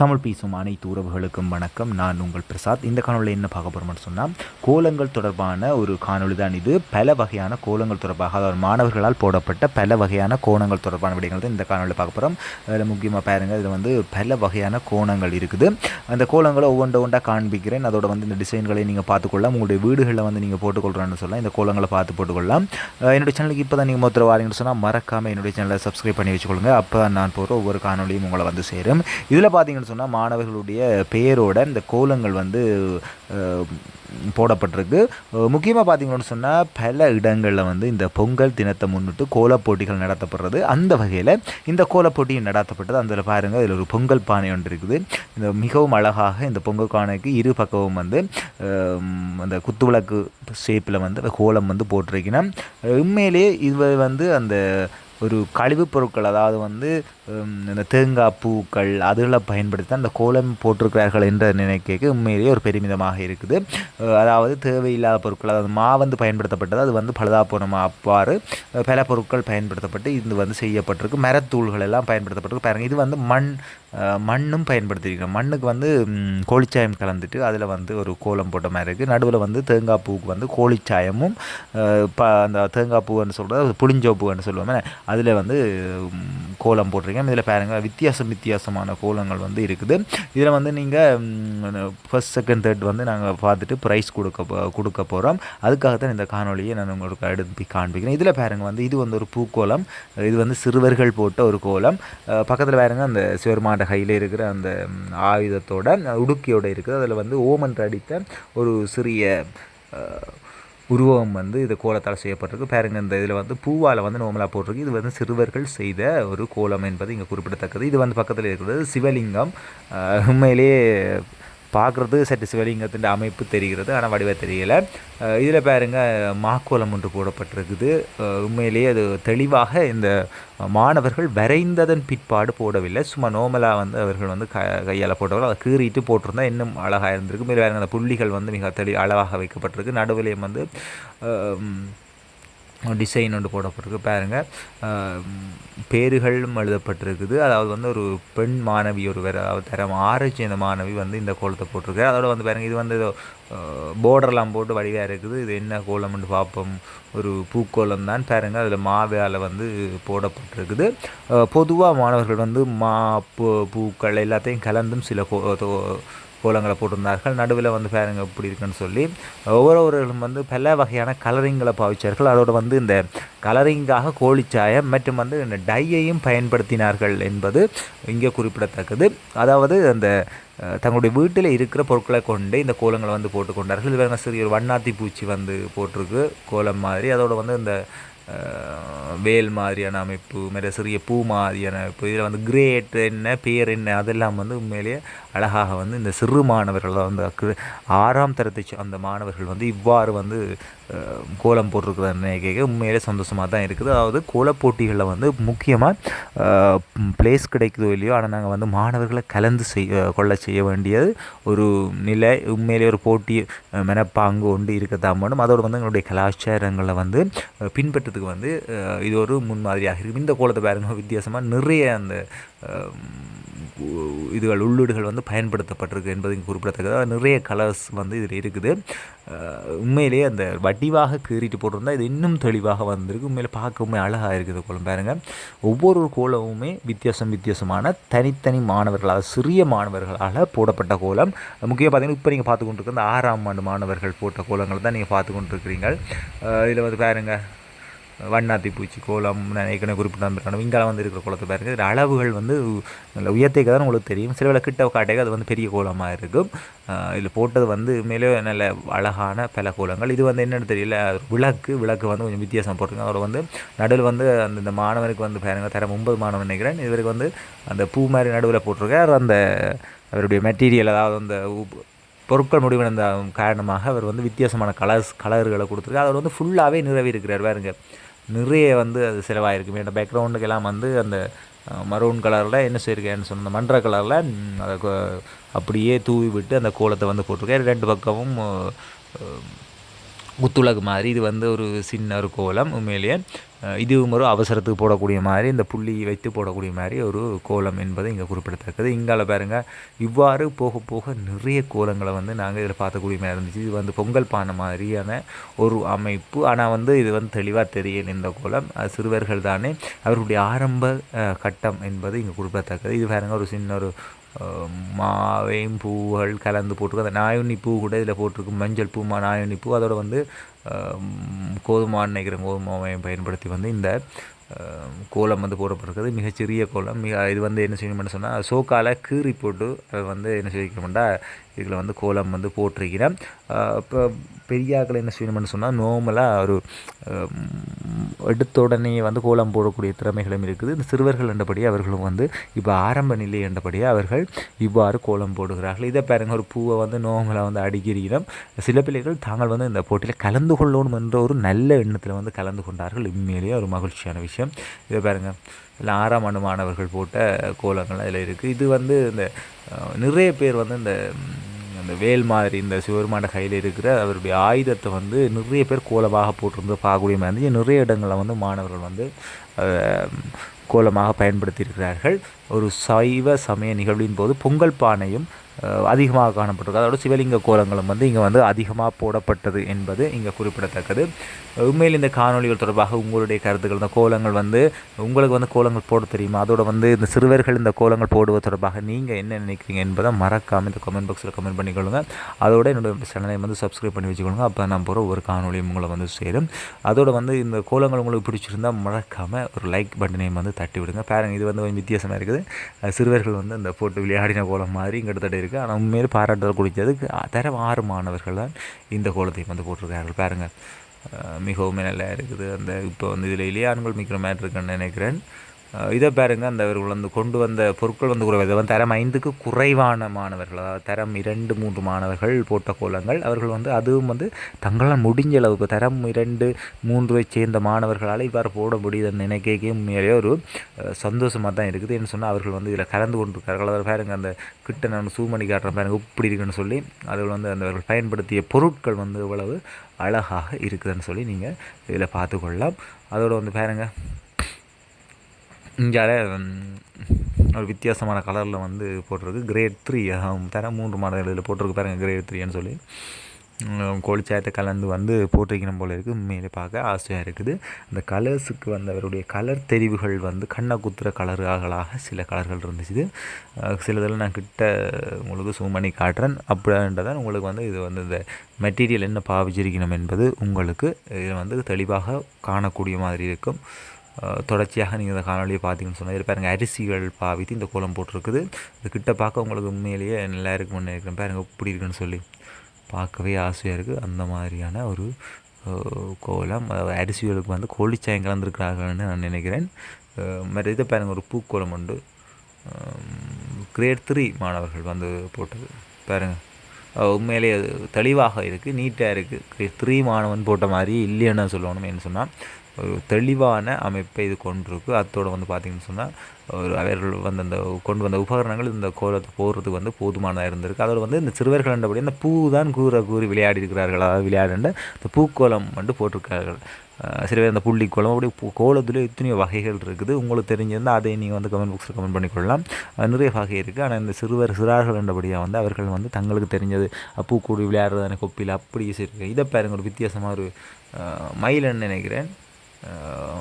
தமிழ் பேசும் அனைத்து உறவுகளுக்கும் வணக்கம். நான் உங்கள் பிரசாத். இந்த காணொலியில் என்ன பார்க்க போகிறோம்னு சொன்னால் கோலங்கள் தொடர்பான ஒரு காணொளி தான் இது. பல வகையான கோலங்கள் தொடர்பாக அதாவது மாணவர்களால் போடப்பட்ட பல வகையான கோணங்கள் தொடர்பான விடயங்கள் தான் இந்த காணொலியில் பார்க்க போகிறோம் அதில் முக்கியமாக பாருங்கள் இதில் வந்து பல வகையான கோணங்கள் இருக்குது. அந்த கோலங்களை ஒவ்வொன்று ஒன்றா காண்பிக்கிறேன். அதோட வந்து இந்த டிசைன்களை நீங்கள் பார்த்துக்கொள்ளலாம். உங்களுடைய வீடுகளில் வந்து நீங்கள் போட்டுக்கொள்கிறேன்னு சொல்லலாம். இந்த கோலங்களை பார்த்து போட்டுக்கொள்ளலாம். என்னுடைய சேனலுக்கு இப்போ தான் நீங்கள் மொத்தம் வாரீங்கன்னு சொன்னால் மறக்காமல் என்னுடைய சேனலை சப்ஸ்கிரைப் பண்ணி வச்சுக்கொள்ளுங்க. அப்போ தான் நான் போகிற ஒவ்வொரு காணொலியும் உங்களை வந்து சேரும். இதில் பார்த்தீங்கன்னு சொன்னால் மாணவர்களுடைய பெயரோட இந்த கோலங்கள் வந்து போடப்பட்டிருக்கு. முக்கியமாக பார்த்தீங்கன்னு சொன்னால் பல இடங்களில் வந்து இந்த பொங்கல் தினத்தை முன்னிட்டு கோலப் போட்டிகள் நடத்தப்படுறது. அந்த வகையில் இந்த கோலப் போட்டியும் நடத்தப்பட்டது. அதில் பாருங்கள் இதில் ஒரு பொங்கல் பானை ஒன்று இருக்குது. இந்த மிகவும் அழகாக இந்த பொங்கல் பானைக்கு இரு பக்கமும் வந்து அந்த குத்துவிளக்கு ஷேப்பில் வந்து கோலம் வந்து போட்டிருக்கணும் உண்மையிலேயே இது வந்து அந்த ஒரு கழிவுப் பொருட்கள் அதாவது வந்து இந்த தேங்காய் பூக்கள் அதுகளை பயன்படுத்தி அந்த கோலம் போட்டிருக்கிறார்கள் என்ற நினைக்க உண்மையிலேயே ஒரு பெருமிதமாக இருக்குது. அதாவது தேவையில்லாத பொருட்கள் அதாவது மா வந்து பயன்படுத்தப்பட்டது அது வந்து பழுதா போன அவ்வாறு பல பொருட்கள் பயன்படுத்தப்பட்டு இது வந்து செய்யப்பட்டிருக்கு. மரத்தூள்கள் எல்லாம் பயன்படுத்தப்பட்டிருக்கு. பாருங்கள் இது வந்து மண் மண்ணும் பயன்படுத்தியிருக்கோம் மண்ணுக்கு வந்து கோழிச்சாயம் கலந்துட்டு அதில் வந்து ஒரு கோலம் போட்ட மாதிரி இருக்குது நடுவில் வந்து தேங்காய் பூவுக்கு வந்து கோழிச்சாயமும் ப அந்த தேங்காய் பூன்னு சொல்கிறது புளிஞ்சோப்புன்னு சொல்லுவோமே அதில் வந்து கோலம் போட்டிருக்கேன் இதில் பாருங்கள் வித்தியாசம் வித்தியாசமான கோலங்கள் வந்து இருக்குது. இதில் வந்து நீங்கள் ஃபர்ஸ்ட் செகண்ட் தேர்ட் வந்து நாங்கள் பார்த்துட்டு ப்ரைஸ் கொடுக்க போ- கொடுக்க போகிறோம் அதுக்காக தான் இந்த காணொலியை நான் உங்களுக்கு எடுத்து காண்பிக்கிறேன். இதில் பாருங்கள் வந்து இது வந்து ஒரு பூக்கோலம். இது வந்து சிறுவர்கள் போட்ட ஒரு கோலம். பக்கத்தில் பாருங்கள் அந்த சிவருமாண்ட கையில் இருக்கிற அந்த ஆயுதத்தோட உடுக்கியோட இருக்குது. அதில் வந்து ஓமன் அடித்த ஒரு சிறிய உருவம் வந்து இது கோலத்தால் செய்யப்பட்டிருக்கு. பாருங்க இந்த இதில் வந்து பூவால் வந்து நோமலாக போட்டிருக்கு. இது வந்து சிறுவர்கள் செய்த ஒரு கோலம் என்பது இங்கே குறிப்பிடத்தக்கது. இது வந்து பக்கத்தில் இருக்கிறது சிவலிங்கம். உண்மையிலேயே பார்க்குறது சற்று சிவலிங்கத்தின் அமைப்பு தெரிகிறது ஆனால் வடிவ தெரியலை. இதில் பாருங்கள் மாக்கோலம் ஒன்று போடப்பட்டிருக்குது. உண்மையிலேயே அது தெளிவாக இந்த மாணவர்கள் வரைந்ததன் பிற்பாடு போடவில்லை. சும்மா நோமலாக வந்து அவர்கள் வந்து க கையால் போட்டவர்கள் அதை கீறிட்டு போட்டிருந்தா இன்னும் அழகாக இருந்திருக்கு மேலே பாருங்க அந்த புள்ளிகள் வந்து மிக தெளி அழகாக வைக்கப்பட்டிருக்கு. நடுவிலையும் வந்து டிசைன் ஒன்று போடப்பட்டிருக்கு. பாருங்கள் பேர்களும் எழுதப்பட்டிருக்குது. அதாவது வந்து ஒரு பெண் மாணவி ஒரு வேறு அதாவது தரம் ஆறு சேர்ந்த மாணவி வந்து இந்த கோலத்தை போட்டிருக்கு. அதோட வந்து பாருங்கள் இது வந்து ஏதோ போர்டர்லாம் போட்டு வடிவாக இருக்குது. இது என்ன கோலம்னு பார்ப்போம். ஒரு பூக்கோலம் தான் பாருங்கள் அதில் மாவால் வந்து போடப்பட்டிருக்குது. பொதுவாக மாணவர்கள் வந்து மா பூ பூக்கள் எல்லாத்தையும் கலந்தும் சில கோ கோலங்களை போட்டிருந்தார்கள். நடுவில் வந்து பாருங்க இப்படி இருக்குன்னு சொல்லி ஒவ்வொருவர்களும் வந்து பல வகையான கலரிங்களை பாவிச்சார்கள். அதோடு வந்து இந்த கலரிங்காக கோழிச்சாயம் மற்றும் வந்து இந்த டையையும் பயன்படுத்தினார்கள் என்பது இங்கே குறிப்பிடத்தக்கது. அதாவது அந்த தங்களுடைய வீட்டில் இருக்கிற பொருட்களை கொண்டு இந்த கோலங்களை வந்து போட்டுக்கொண்டார்கள். இது வேறு சிறிய ஒரு வண்ணாத்தி பூச்சி வந்து போட்டிருக்கு கோலம் மாதிரி. அதோடு வந்து இந்த வேல் மாதிரியான அமைப்பு மேலே சிறிய பூ மாதிரியான அமைப்பு இதில் வந்து கிரேட் என்ன பேர் என்ன அதெல்லாம் வந்து உண்மையிலேயே அழகாக வந்து இந்த சிறு மாணவர்கள் வந்து அக்கு- ஆறாம் தரத்தை அந்த மாணவர்கள் வந்து இவ்வாறு வந்து கோலம் போட்டிருக்கிற கேட்க உண்மையிலே சந்தோஷமாக தான் இருக்குது. அதாவது கோலப் போட்டிகளில் வந்து முக்கியமாக பிளேஸ் கிடைக்குதோ இல்லையோ ஆனால் நாங்கள் வந்து மாணவர்களை கலந்து செய்ய கொள்ள செய்ய வேண்டியது ஒரு நிலை. உண்மையிலே ஒரு போட்டி அஹ், மனப்பாங்கு ஒன்று இருக்கத்தான் வேணும் அதோடு வந்து எங்களுடைய கலாச்சாரங்களை வந்து பின்பற்றதுக்கு பின்பற்றத்துக்கு வந்து இது ஒரு முன்மாதிரியாக இருக்குது இந்த கோலத்தை பாருங்கள் வித்தியாசமாக நிறைய அந்த இதுகள் உள்ளீடுகள் வந்து பயன்படுத்தப்பட்டிருக்கு என்பதையும் குறிப்பிடத்தக்கது. அதாவது நிறைய கலர்ஸ் வந்து இதில் இருக்குது. உண்மையிலேயே அந்த வடிவாக கீறிட்டு போட்டிருந்தால் இது இன்னும் தெளிவாக வந்திருக்கு. உண்மையிலே பார்க்கவுமே அழகாக இருக்குது கோலம் பாருங்க. ஒவ்வொரு கோலமுமே வித்தியாசம் வித்தியாசமான தனித்தனி மாணவர்களால் சிறிய மாணவர்களால் போடப்பட்ட கோலம். முக்கியமாக பார்த்தீங்கன்னா இப்போ நீங்கள் பார்த்து கொண்டிருக்க அந்த ஆறாம் ஆண்டு மாணவர்கள் போட்ட கோலங்கள் தான் நீங்கள் பார்த்து கொண்டிருக்கிறீங்க இதில் வந்து பாருங்கள் வண்ணாத்தி பூச்சி கோலம் நான் ஏற்கனவே குறிப்பிட்ட இங்கே வந்து இருக்கிற குளத்தை பாருங்கள் இதில் அளவுகள் வந்து நல்ல உயர்த்திக்க தான் உங்களுக்கு தெரியும். சில வேலை கிட்ட காட்டைக்கு அது வந்து பெரிய கோலமாக இருக்கும். இதில் போட்டது வந்து மேலே நல்ல அழகான பல கோலங்கள். இது வந்து என்னென்னு தெரியல. விளக்கு விளக்கு வந்து கொஞ்சம் வித்தியாசம் போட்டிருக்காங்க. அதோட வந்து நடுவில் வந்து அந்த இந்த மாணவனுக்கு வந்து பாருங்கள் தரம் ஒன்பது மாணவன் நினைக்கிறேன். இவருக்கு வந்து அந்த பூ மாதிரி நடுவில் போட்டிருக்கார். அந்த அவருடைய மெட்டீரியல் அதாவது அந்த பொருட்கள் முடிவடைந்த காரணமாக அவர் வந்து வித்தியாசமான கலர்ஸ் கலர்களை கொடுத்துருக்கு அதோட வந்து ஃபுல்லாகவே நிறவி இருக்கிறார் வேறுங்க நிறைய வந்து அது செலவாயிருக்கு என்னோடய பேக்ரவுண்டுக்கெல்லாம் வந்து அந்த மரூன் கலரில் என்ன செய்யிருக்கேன்னு சொன்ன மன்ற கலரில் அதை அப்படியே தூவி விட்டு அந்த கோலத்தை வந்து போட்டிருக்கேன். ரெண்டு பக்கமும் குத்துலகு மாதிரி. இது வந்து ஒரு சின்ன ஒரு கோலம் உண்மையிலேயே. இதுவும் ஒரு அவசரத்துக்கு போடக்கூடிய மாதிரி இந்த புள்ளி வைத்து போடக்கூடிய மாதிரி ஒரு கோலம் என்பது இங்கே குறிப்பிடத்தக்கது. இங்கால பாருங்க இவ்வாறு போக போக நிறைய கோலங்களை வந்து நாங்கள் இதில் பார்க்கக்கூடிய மாதிரி இருந்துச்சு. இது வந்து பொங்கல் பானை மாதிரியான ஒரு அமைப்பு. ஆனால் வந்து இது வந்து தெளிவாக தெரியல இந்த கோலம். சிறுவர்கள் தானே அவர்களுடைய ஆரம்ப கட்டம் என்பது இங்கே குறிப்பிடத்தக்கது. இது பாருங்கள் ஒரு சின்ன ஒரு மாவையும் பூவுகள் கலந்து போட்டிருக்கும் அந்த நாயுண்ணி பூ கூட இதில் போட்டிருக்கும் மஞ்சள் பூ மா நாயுண்ணி பூ. அதோட வந்து கோதுமான்னு நினைக்கிறேன். கோதுமாவையும் பயன்படுத்தி வந்து இந்த கோலம் வந்து போடப்பட்டிருக்குது. மிகச்சிறிய கோலம். மிக இது வந்து என்ன செய்யணும்னு சொன்னால் சோக்கால கீறி போட்டு அதை வந்து என்ன செய்யணும்னா இதில் வந்து கோலம் வந்து போட்டிருக்கிறேன். இப்போ பெரியாக்கள் என்ன செய்யணும்னு சொன்னால் நார்மலாக ஒரு எடுத்தோடனே எடுத்த வந்து கோலம் போடக்கூடிய திறமைகளும் இருக்குது. இந்த சிறுவர்கள் என்றபடி அவர்களும் வந்து இப்போ ஆரம்ப நிலை என்றபடியே அவர்கள் இவ்வாறு கோலம் போடுகிறார்கள். இதை பாருங்க ஒரு பூவை வந்து நோமலாக வந்து அடிக்கிறீனம் சில பிள்ளைகள் தாங்கள் வந்து இந்த போட்டியில் கலந்து கொள்ளணும் என்ற ஒரு நல்ல எண்ணத்தில் வந்து கலந்து கொண்டார்கள். உண்மையிலேயே ஒரு மகிழ்ச்சியான விஷயம். இதை பாருங்க இல்லை ஆறாம் ஆண்டு மாணவர்கள் போட்ட கோலங்கள் அதில் இருக்குது இது வந்து இந்த நிறைய பேர் வந்து இந்த அந்த வேல் மாதிரி இந்த சிவருமான கையில் இருக்கிற அவருடைய ஆயுதத்தை வந்து நிறைய பேர் கோலமாக போட்டிருந்து பார்க்கக்கூடிய மாதிரி இருந்துச்சு. நிறைய இடங்களில் வந்து மாணவர்கள் வந்து கோலமாக பயன்படுத்தியிருக்கிறார்கள் ஒரு சைவ சமய நிகழ்வின் போது பொங்கல் பானையும் அதிகமாக காணப்பட்டிருக்கு. அதோட சிவலிங்க கோலங்களும் வந்து இங்கே வந்து அதிகமாக போடப்பட்டது என்பது இங்கே குறிப்பிடத்தக்கது. உண்மையில் இந்த காணொலிகள் தொடர்பாக உங்களுடைய கருத்துக்கள் இந்த கோலங்கள் வந்து உங்களுக்கு வந்து கோலங்கள் போட தெரியுமா? அதோட வந்து இந்த சிறுவர்கள் இந்த கோலங்கள் போடுவது தொடர்பாக நீங்கள் என்ன நினைக்கிறீங்க என்பதை மறக்காமல் இந்த கமெண்ட் பாக்ஸில் கமெண்ட் பண்ணிக்கொள்ளுங்க. அதோட என்னோட சேனலை வந்து சப்ஸ்கிரைப் பண்ணி வச்சுக்கொள்ளுங்க. அப்போ நான் போகிற ஒரு காணொளியும் உங்களை வந்து சேரும். அதோட வந்து இந்த கோலங்கள் உங்களுக்கு பிடிச்சிருந்தா மறக்காமல் ஒரு லைக் பட்டனையும் வந்து தட்டி விடுங்க பாருங்க இது வந்து கொஞ்சம் வித்தியாசமாக இருக்குது. சிறுவர்கள் வந்து இந்த போட்டு விளையாடின கோலம் மாதிரி இங்கே கிட்டத்தட்ட இருக்குது ஆனால் உண்மையில் பாராட்டுதல் குடித்ததுக்கு தரம் ஆறு மாணவர்கள் தான் இந்த கோலத்தையும் வந்து போட்டிருக்கார்கள் பாருங்கள் மிகவும் நல்லா இருக்குது. அந்த இப்போ வந்து இதில் இளையான்கள் மிக்கிற மேட்ருக்குன்னு நினைக்கிறேன். இதை பாருங்க அந்த அவர்கள் வந்து கொண்டு வந்த பொருட்கள் வந்து குறைவு வந்து தரம் ஐந்துக்கு குறைவான மாணவர்கள் அதாவது தரம் இரண்டு மூன்று மாணவர்கள் போட்ட கோலங்கள் அவர்கள் வந்து அதுவும் வந்து தங்களால் முடிஞ்ச அளவுக்கு தரம் இரண்டு மூன்றுவை சேர்ந்த மாணவர்களால் இவ்வாறு போட முடியுதுன்னு நினைக்கவே உண்மையிலேயே ஒரு சந்தோஷமாக தான் இருக்குது. என்ன சொன்னால் அவர்கள் வந்து இதில் கலந்து கொண்டிருக்கார்கள் அவர் பாருங்க அந்த கிட்ட நான் சூமணி காட்டுற பாருங்க இப்படி இருக்குன்னு சொல்லி அதில் வந்து அந்த அவர்கள் பயன்படுத்திய பொருட்கள் வந்து இவ்வளவு அழகாக இருக்குதுன்னு சொல்லி நீங்கள் இதில் பார்த்துக்கொள்ளலாம். அதோடு வந்து பாருங்கள் இங்கே ஒரு வித்தியாசமான கலரில் வந்து போட்டிருக்கு. கிரேட் த்ரீ தர மூன்று மாடல் இதில் போட்டிருக்கு பாருங்க கிரேட் த்ரீன்னு சொல்லி. கோழிச்சாயத்தை கலந்து வந்து போட்டிருக்கணும் போல இருக்குது உண்மையிலே பார்க்க ஆசையாக இருக்குது. அந்த கலர்ஸுக்கு வந்து அவருடைய கலர் தெரிவுகள் வந்து கண்ணை குத்துற கலர்களாக சில கலர்கள் இருந்துச்சு சிலதெல்லாம் நான் கிட்ட உங்களுக்கு சூம் பண்ணி காட்டுறேன். அப்படின்றதான் உங்களுக்கு வந்து இது வந்து இந்த மெட்டீரியல் என்ன பாவிச்சிருக்கணும் என்பது உங்களுக்கு இதில் வந்து தெளிவாக காணக்கூடிய மாதிரி இருக்கும். தொடர்ச்சியாக நீங்கள் இந்த காணொலியை பார்த்தீங்கன்னு சொன்னால் இது பாருங்கள் அரிசிகள் பாவித்து இந்த கோலம் போட்டிருக்குது. இது கிட்ட பார்க்க உங்களுக்கு உண்மையிலேயே நல்லா இருக்கும்னு நினைக்கிறேன் பாருங்கள் இப்படி இருக்குன்னு சொல்லி. பார்க்கவே ஆசையாக இருக்குது அந்த மாதிரியான ஒரு கோலம். அரிசிகளுக்கு வந்து கோழிச்சாயம் கலந்துருக்கிறார்கள்னு நான் நினைக்கிறேன். மற்ற இதை பாருங்கள் ஒரு பூக்கோலம் உண்டு. கிரேட் த்ரீ மாணவர்கள் வந்து போட்டது. பாருங்கள் உண்மையிலேயே அது தெளிவாக இருக்குது நீட்டாக இருக்குது த்ரீ மாணவன் போட்ட மாதிரி இல்லைன்னு சொல்லணும் என்ன சொன்னால் ஒரு தெளிவான அமைப்பை இது கொண்டிருக்கு. அத்தோடு வந்து பார்த்திங்கன்னு சொன்னால் ஒரு அவர்கள் வந்து அந்த கொண்டு வந்த உபகரணங்கள் இந்த கோலத்தை போடுறதுக்கு வந்து போதுமானதாக இருந்திருக்கு. அதோடு வந்து இந்த சிறுவர்கள் என்றபடி அந்த பூ தான் கூற கூறி விளையாடி இருக்கிறார்கள். அதாவது விளையாடுன்ற இந்த பூக்கோலம் வந்து போட்டிருக்கார்கள். சில பேர் அந்த புள்ளி கோலம் அப்படி கோலத்தில் எத்தனையோ வகைகள் இருக்குது. உங்களுக்கு தெரிஞ்சிருந்தால் அதை நீங்கள் வந்து கமெண்ட் பாக்ஸில் கமெண்ட் பண்ணிக்கொள்ளலாம். நிறைய வகை இருக்குது ஆனால் இந்த சிறுவர் சிறார்கள் என்றபடியாக வந்து அவர்கள் வந்து தங்களுக்கு தெரிஞ்சது பூக்கூடி விளையாடுறதான கொப்பியில் அப்படி இருக்கு இதை பாருங்க ஒரு வித்தியாசமாக ஒரு மயிலன்னு நினைக்கிறேன். அஹ்,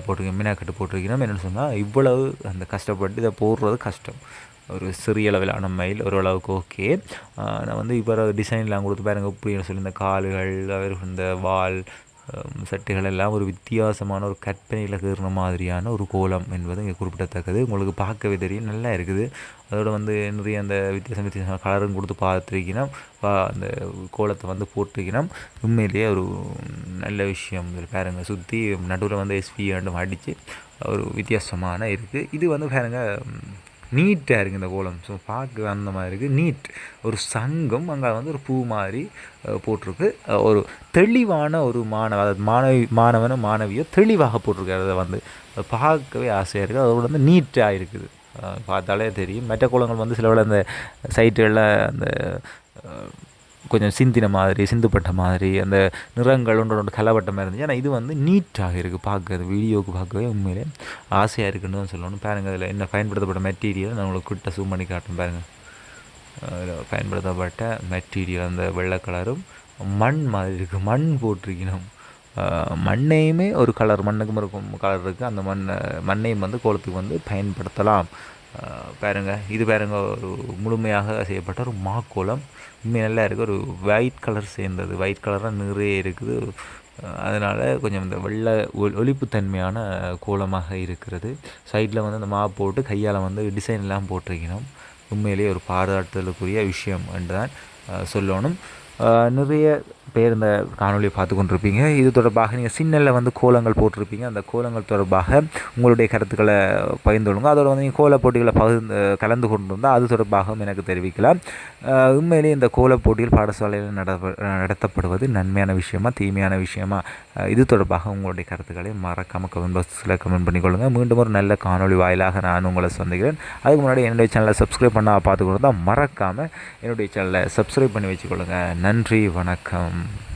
போட்டிருக்கேன். மீனாக்கட்டு போட்டிருக்கணும் என்னென்னு சொன்னால் இவ்வளவு அந்த கஷ்டப்பட்டு இதை போடுறது கஷ்டம். ஒரு சிறிய அளவிலான மயில் ஓரளவுக்கு ஓகே நான் வந்து இப்போ டிசைன்லாம் கொடுத்து பாருங்க. இப்படின்னு சொல்லி இந்த கால்கள் அவர் இந்த வால் சட்டைகள் எல்லாம் ஒரு வித்தியாசமான ஒரு கற்பனையில் கீறின மாதிரியான ஒரு கோலம் என்பது இங்கே குறிப்பிடத்தக்கது. உங்களுக்கு பார்க்கவே தெரியும் நல்லா இருக்குது. அதோட வந்து நிறைய அந்த வித்தியாசம் வித்தியாசமான கலரும் கொடுத்து பார்த்துருக்கணும். அந்த கோலத்தை வந்து போட்டிருக்கணும். உண்மையிலேயே ஒரு நல்ல விஷயம். இதில் பாருங்க சுற்றி நடுவில் வந்து எஸ்பி ஆண்டும் அடித்து ஒரு வித்தியாசமான இருக்குது இது வந்து பாருங்கள் நீட்டாக இருக்குது இந்த கோலம். ஸோ பார்க்க அந்த மாதிரி இருக்குது நீட். ஒரு சங்கம் அங்கே வந்து ஒரு பூ மாதிரி போட்டிருக்கு. ஒரு தெளிவான ஒரு மாணவ அதாவது மாணவி மாணவனும் மாணவியோ தெளிவாக போட்டிருக்காரு அதை வந்து பார்க்கவே ஆசையாக இருக்குது அதோட வந்து நீட்டாக இருக்குது. பார்த்தாலே தெரியும். மெட்ட கோலங்கள் வந்து சில வேளை அந்த சைட்டுகளில் அந்த கொஞ்சம் சிந்தின மாதிரி சிந்துப்பட்ட மாதிரி அந்த நிறங்கள் ஒன்று ஒன்று கலவட்டமாக இருந்துச்சு. ஆனால் இது வந்து நீட்டாக இருக்குது பார்க்கறது வீடியோவுக்கு பார்க்கவே உண்மையிலே ஆசையாக இருக்குன்னு தான் சொல்லணும். பாருங்கள் அதில் என்ன பயன்படுத்தப்பட்ட மெட்டீரியல் நான் உங்களுக்கு கிட்ட zoom பண்ணி காட்டும் பாருங்கள் அதில் பயன்படுத்தப்பட்ட மெட்டீரியல் அந்த வெள்ளை கலரும் மண் மாதிரி இருக்குது மண் போட்டிருக்கணும். மண்ணையுமே ஒரு கலர் மண்ணுக்கும் இருக்கும் கலர் இருக்குது அந்த மண்ணை மண்ணையும் வந்து கோலத்துக்கு வந்து பயன்படுத்தலாம். அஹ் பாருங்க இது பாருங்க ஒரு முழுமையாக செய்யப்பட்ட ஒரு மாக்கோலம் உண்மை நல்லா இருக்குது ஒரு ஒயிட் கலர் சேர்ந்தது. ஒயிட் கலராக நிறைய இருக்குது. அதனால் கொஞ்சம் இந்த வெள்ளை ஒ- ஒளிப்புத்தன்மையான கோலமாக இருக்கிறது. சைடில் வந்து அந்த மா போட்டு கையால் வந்து டிசைன் எல்லாம் போட்டிருக்கணும். உண்மையிலேயே ஒரு பாராட்டுதலுக்குரிய விஷயம் என்று தான் சொல்லணும். நிறைய பேர் இந்த காணொலியை பார்த்து கொண்டிருப்பீங்க. இது தொடர்பாக நீங்கள் சின்னல்ல வந்து கோலங்கள் போட்டிருப்பீங்க. அந்த கோலங்கள் தொடர்பாக உங்களுடைய கருத்துக்களை பகிர்ந்துள்ளுங்க அதோட வந்து நீங்கள் கோல போட்டிகளை பகிர்ந்து கலந்து கொண்டிருந்தால் அது தொடர்பாகவும் எனக்கு தெரிவிக்கலாம். உண்மையிலேயே இந்த கோல போட்டிகள் பாடசாலையில் நட நடத்தப்படுவது நன்மையான விஷயமா தீமையான விஷயமா? இது தொடர்பாக உங்களுடைய கருத்துக்களை மறக்காமல் கமெண்ட் பாக்ஸில் கமெண்ட் பண்ணிக்கொள்ளுங்கள் மீண்டும் ஒரு நல்ல காணொளி வாயிலாக நான் உங்களை சந்திக்கிறேன். அதுக்கு முன்னாடி என்னுடைய சேனலை சப்ஸ்கிரைப் பண்ணால் பார்த்துக்கொண்டு தான் மறக்காமல் என்னுடைய சேனலை சப்ஸ்கிரைப் பண்ணி வச்சுக்கொள்ளுங்கள் நன்றி வணக்கம். Mm.